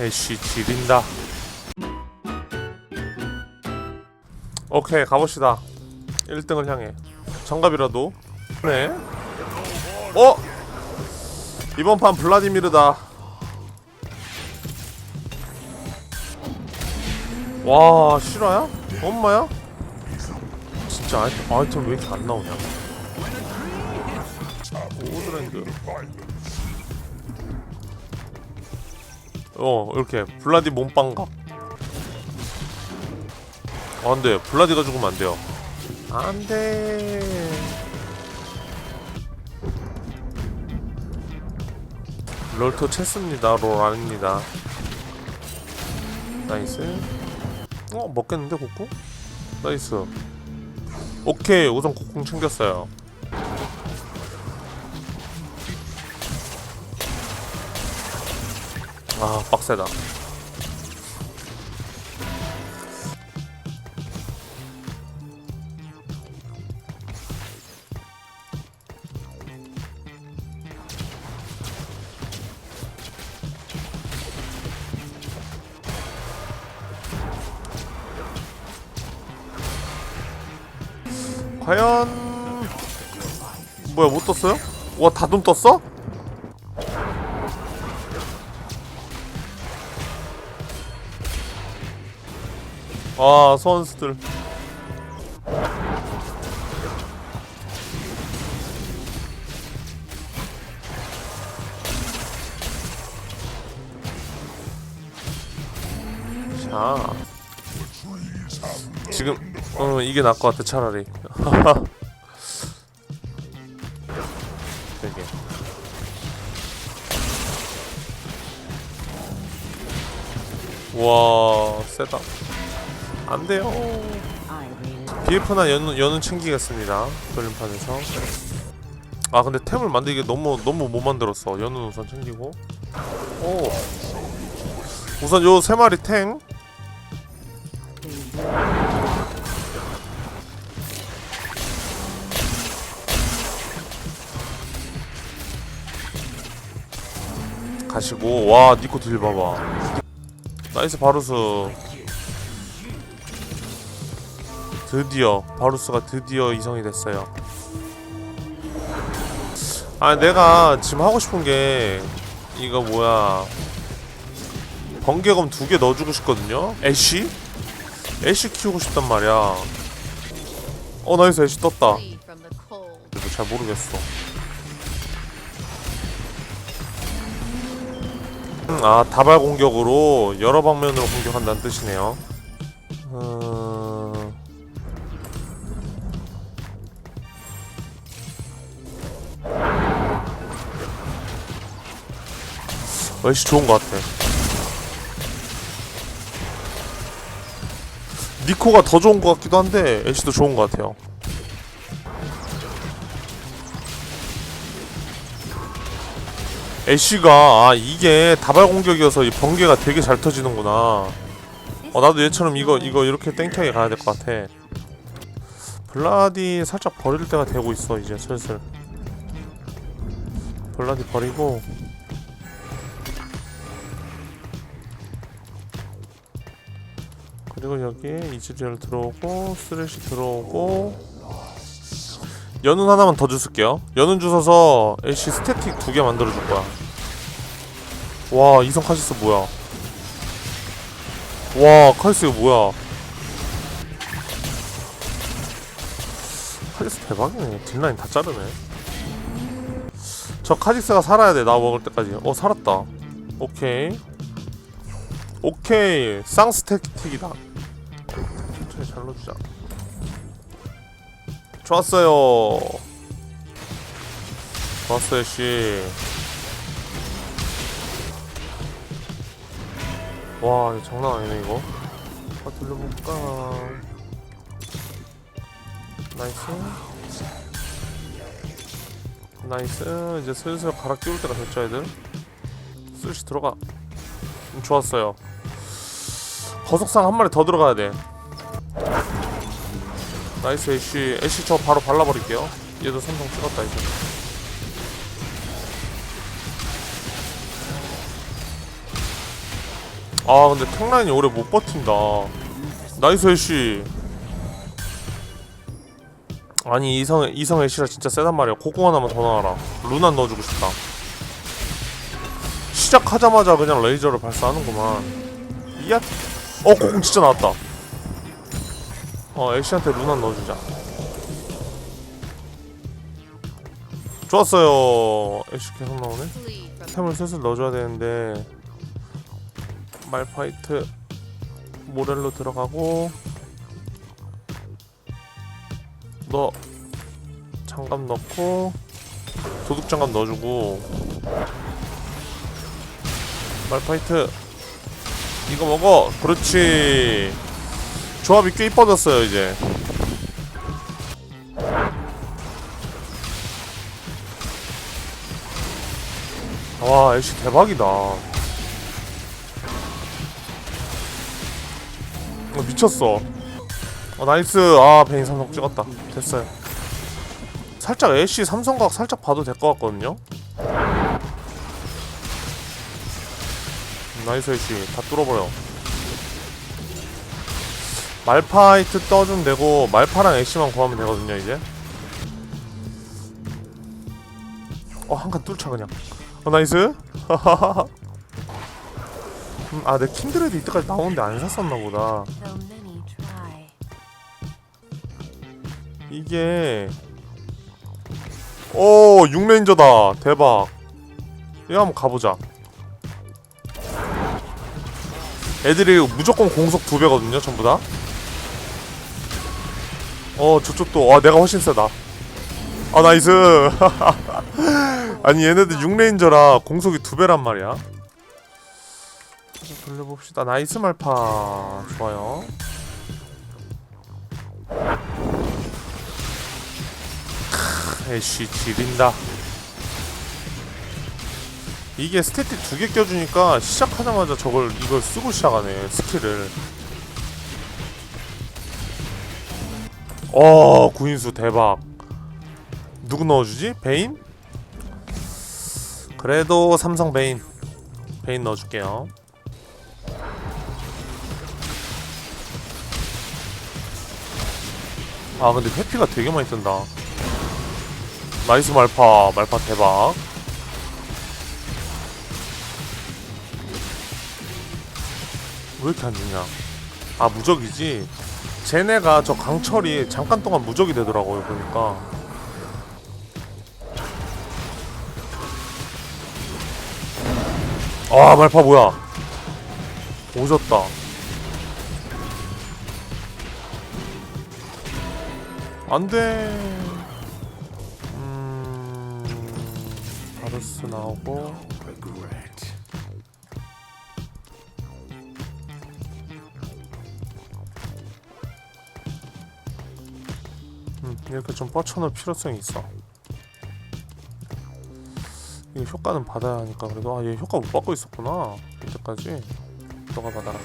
애쉬 지린다. 오케이 가봅시다. 1등을 향해. 정갑이라도. 네. 어? 이번 판 블라디미르다. 와 실화야? 엄마야? 진짜 아이템, 아이템 왜 이렇게 안 나오냐? 오드랜드 어 이렇게 블라디 몸빵각 아 안돼 블라디가 죽으면 안 돼요. 안돼. 롤토 체스입니다. 롤 아닙니다. 나이스. 어 먹겠는데 코코? 나이스. 오케이 우선 코콩 챙겼어요 아 빡세다 과연 뭐야 못 떴어요? 와 다돈 떴어? 아 선수들. 자. 지금 어 이게 나을 것 같아 차라리. 되게. 와 세다 안 돼요. BF나 연은, 연은 챙기겠습니다. 돌림판에서. 아 근데 템을 만들기 너무 너무 못 만들었어. 연은 우선 챙기고. 오. 우선 요 세 마리 탱. 가시고. 와 니코 딜 봐봐. 나이스 바루스 드디어 바루스가 드디어 이성이 됐어요 아 내가 지금 하고 싶은 게 이거 뭐야 번개검 두 개 넣어주고 싶거든요 애쉬? 애쉬 키우고 싶단 말이야 어 나이스 애쉬 떴다. 그래도 잘 모르겠어. 음, 아 다발 공격으로 여러 방면으로 공격한다는 뜻이네요. 어... 훨씬 좋은 것 같아. 니코가 더 좋은 것 같기도 한데 애쉬도 좋은 것 같아요. 애쉬가 아 이게 다발 공격이어서 이 번개가 되게 잘 터지는구나. 어 나도 얘처럼 이거 이거 이렇게 땡큐하게 가야 될 것 같아. 블라디 살짝 버릴 때가 되고 있어 이제 슬슬. 블라디 버리고. 그리고 여기에 이즈리얼 들어오고 쓰레쉬 들어오고 연운 하나만 더 주실게요. 연운 주셔서 애쉬 스태틱 두 개 만들어 줄 거야. 와 이성 카시스 뭐야? 와 카시스 이거 뭐야? 카시스 대박이네. 딜라인 다 자르네. 저 카시스가 살아야 돼. 나 먹을 때까지. 어 살았다. 오케이. 오케이. 쌍스태틱이다. 넣어주자. 좋았어요. 좋았어요, 씨. 와, 이거 장난 아니네, 이거. 아, 돌려볼까. 나이스. 나이스. 이제 슬슬 갈아 끼울 때가 됐죠, 애들? 슬시 들어가. 음, 좋았어요. 거석상 한 마리 더 들어가야 돼. 나이스 애쉬. 애쉬 저 바로 발라버릴게요. 얘도 삼성 찍었다 이제. 아 근데 탱라인이 오래 못 버틴다. 나이스 애쉬. 아니 이성 이성 애쉬라 진짜 세단 말이야. 고공 하나만 더 나와라. 루나 넣어주고 싶다. 시작하자마자 그냥 레이저를 발사하는구만. 이야 어 고공 진짜 나왔다 어 애쉬한테 루나 넣어주자. 좋았어요. 애쉬 계속 나오네 템을 슬슬 넣어줘야 되는데 말파이트 모렐로 들어가고 너 장갑 넣고 도둑 장갑 넣어주고 말파이트 이거 먹어! 그렇지 조합이 꽤 이뻐졌어요 이제. 와 애쉬 대박이다. 어, 미쳤어. 어 나이스. 아 베인 삼성 찍었다. 됐어요. 살짝 애쉬 삼성각 살짝 봐도 될 것 같거든요. 나이스 애쉬 다 뚫어버려 말파이트 떠주면 되고 말파랑 애쉬만 구하면 되거든요 이제. 어 한칸 뚫자 그냥. 어 나이스. 음, 아내 킨드레드 이때까지 나오는데 안 샀었나 보다. 이게 오 6레인저다. 대박. 이거 한번 가보자. 애들이 무조건 공속 두 배거든요 전부 다. 어 저쪽도 와 내가 훨씬 세다. 아 나이스. 아니 얘네들 6레인저라 공속이 두 배란 말이야. 돌려봅시다. 나이스 말파 좋아요. 에이씨 지린다 이게 스태틱 두 개 껴주니까 시작하자마자 저걸 이걸 쓰고 시작하네 스킬을 어 구인수 대박. 누구 넣어주지? 베인? 그래도 삼성 베인. 베인 넣어줄게요. 아 근데 회피가 되게 많이 뜬다. 나이스 말파. 말파 대박. 왜 이렇게 안 죽냐? 아 무적이지 쟤네가 저 강철이 잠깐 동안 무적이 되더라고요 보니까. 아 말파 뭐야? 오졌다. 안돼. 음 바루스 나오고 이렇게 좀 뻗쳐놓을 필요성이 있어. 이거 효과는 받아야 하니까 그래도 아얘 효과 못 받고 있었구나 이때까지 너가 받아라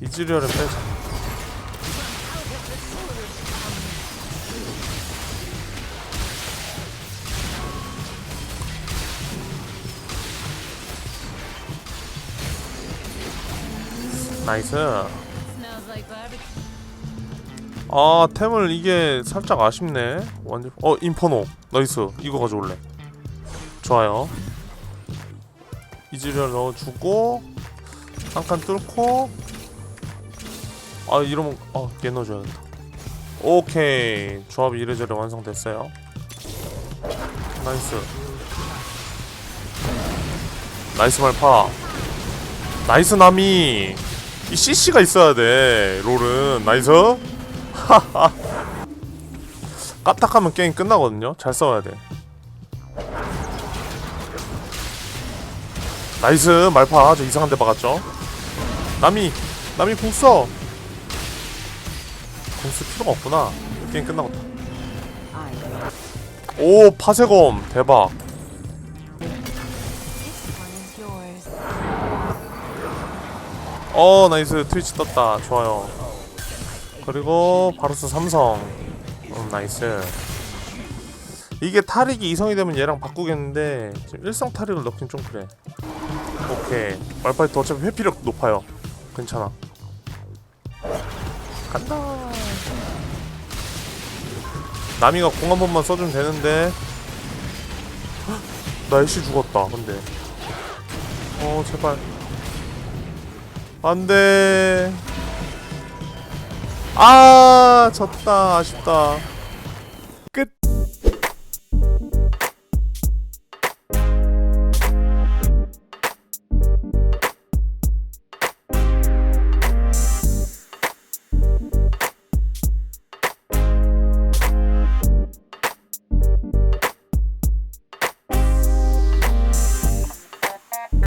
이즈리얼은 빼자 나이스. 아 템을 이게 살짝 아쉽네. 완전 어 인퍼노. 나이스. 이거 가져올래. 좋아요. 이즈리얼 넣어주고 한 칸 뚫고. 아 이러면 어얘 넣어줘야겠다. 오케이. 조합이 이래저래 완성됐어요. 나이스. 나이스 말파. 나이스 나미. 이 CC가 있어야 돼 롤은. 나이스 까딱하면 게임 끝나거든요. 잘 싸워야 돼. 나이스 말파 아주 이상한 데 박았죠. 남이 남이 공 써. 공쓸 필요가 없구나. 게임 끝나겠다. 오 파세검 대박. 어 나이스 트위치 떴다. 좋아요. 그리고 바루스 삼성. 음 나이스. 이게 타릭이 이성이 되면 얘랑 바꾸겠는데 지금 일성 타릭을 넣긴 좀 그래. 오케이. 말파이트 어차피 회피력 높아요. 괜찮아. 간다. 나미가 공 한 번만 써주면 되는데. 헉, 나 애쉬 죽었다 근데. 어 제발. 안돼 아 졌다. 아쉽다